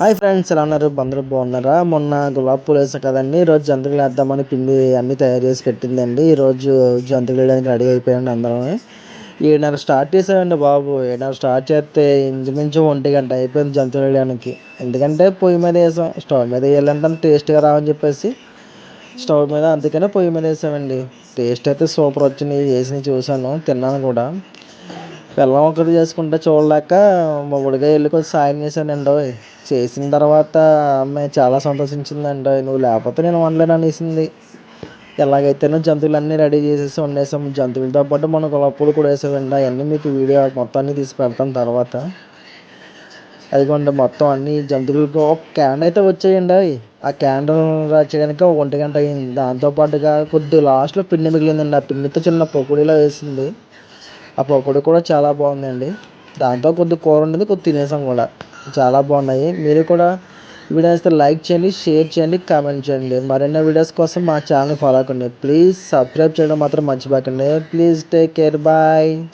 Hi friends ఎలా ఉన్నారు? అందరూ బాగున్నారా? మొన్న గులాబీ పూలు వేసాం కదండి. ఈరోజు జంతువులు వేద్దామని పిండి అన్నీ తయారు చేసి పెట్టిందండి. ఈరోజు జంతువులు వేయడానికి రెడీ అయిపోయాడు అందరం ఏడున్నర స్టార్ట్ చేసామండి బాబు. ఏడున్నర స్టార్ట్ చేస్తే ఇంచుమించు ఒంటి గంట అయిపోయింది జంతువులు వేయడానికి. ఎందుకంటే పొయ్యి మీద వేసాం. స్టవ్ మీద వేయాలంటే టేస్ట్గా రావని చెప్పేసి స్టవ్ మీద అందుకనే పొయ్యి మీద వేసామండి. టేస్ట్ అయితే సూపర్ వచ్చింది. వేసి చూశాను తిన్నాను కూడా. పిల్లం ఒకటి చేసుకుంటే చూడలేక మొగుడిగా వెళ్ళి కొంచెం సాయం చేశానండి చేసిన తర్వాత అమ్మాయి చాలా సంతోషించిందండి నువ్వు లేకపోతే నేను వండలేను అనేసింది. ఎలాగైతేనో జంతువులన్నీ రెడీ చేసేసి వండేసాం జంతువులతో పాటు మనం గులాబీ కూడా వేసామండి అవన్నీ మీకు వీడియో మొత్తం అన్నీ తీసి పెడతాను తర్వాత. అదిగోండి మొత్తం అన్ని జంతువులకు ఒక క్యాండ్ అయితే వచ్చాయండి అవి ఆ క్యాండ్ చేయడానికి ఒక ఒంటి గంట అయింది దాంతోపాటుగా కొద్ది లాస్ట్లో పిండి మిగిలిందండి. ఆ పిండితో చిన్న పకోడీలా వేసింది. ఆ పకోడీ కూడా చాలా బాగుందండి. దాంతో కొద్ది కూర ఉండేది కొద్ది తినేసాం కూడా. చాలా బాగున్నాయి. మీరు కూడా వీడియో నచ్చితే లైక్ చేయండి షేర్ చేయండి కామెంట్ చేయండి. మరిన్ని వీడియోస్ కోసం మా ఛానల్ ఫాలో అవ్వండి. ప్లీజ్ సబ్స్క్రైబ్ చేయడం మాత్రం మర్చిపోకండి. Please take care. బాయ్.